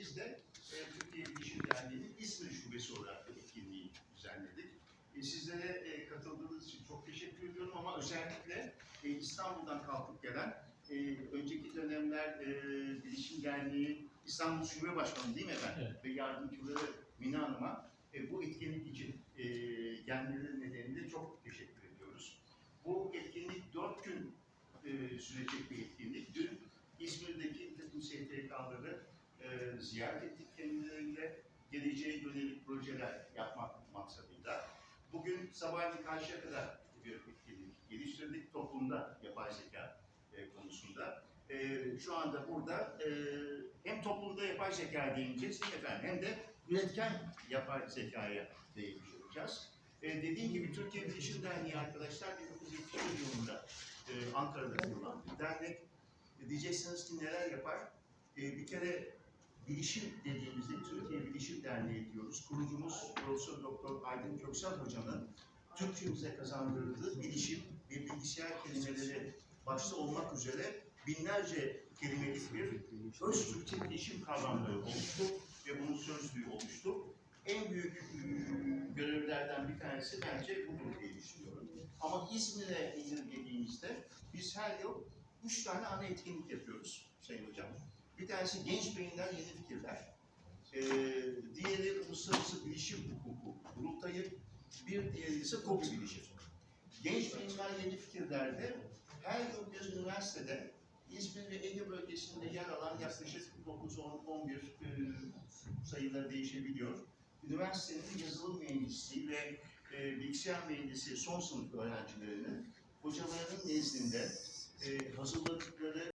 biz de e, Türkiye Bilişim Derneği'nin İzmir Şubesi olarak bu etkinliği düzenledik. E, sizlere e, katıldığınız için çok teşekkür ediyorum ama özellikle e, İstanbul'dan kalkıp gelen e, önceki dönemler e, Bilişim Derneği İstanbul Şube Başkanı değil mi efendim? Evet. Ve yardımcıları Mina Hanım'a e, bu etkinlik için e, gelmeleri nedeniyle çok teşekkür ediyoruz. Bu etkinlik dört gün e, sürecek bir etkinlik. Dün İzmir'deki takım STK'ları e, ziyaret ettik kendileriyle. Geleceğe yönelik projeler yapmak maksadıyla. Bugün sabahleyin karşıya kadar bir etkinlik geliştirdik toplumda yapay zeka e, konusunda. E, şu anda burada e, hem toplumda yapay zeka değineceğiz efendim hem de üretken yapay zekaya değinmiş olacağız. E, dediğim gibi Türkiye Bilişim Derneği arkadaşlar 1971 yılında e, Ankara'da kurulan bir dernek. E, diyeceksiniz ki neler yapar? E, bir kere bilişim dediğimizde Türkiye Bilişim Derneği diyoruz. Kurucumuz Profesör Doktor Aydın Köksal Hoca'nın Türkçemize kazandırdığı bilişim ve bilgisayar kelimeleri başta olmak üzere binlerce kelimelik bir öz Türkçe bilişim kavramları oluştu ve bunun sözlüğü oluştu. En büyük e, görevlerden bir tanesi bence budur diye düşünüyorum. Ama İzmir'e indirgediğimizde biz her yıl üç tane ana etkinlik yapıyoruz Sayın Hocam. Tanesi Genç Beyinler Yeni Fikirler. Ee, diğeri Uluslararası Bilişim Hukuku Kurultayı. Bir diğeri ise KOBİ Bilişim. Genç Beyinler Yeni Fikirler'de her yıl bir üniversitede İzmir ve Ege bölgesinde yer alan yaklaşık 9-10-11 e, sayıları değişebiliyor. Üniversitenin yazılım mühendisliği ve e, bilgisayar mühendisi son sınıf öğrencilerinin hocalarının nezdinde e, hazırladıkları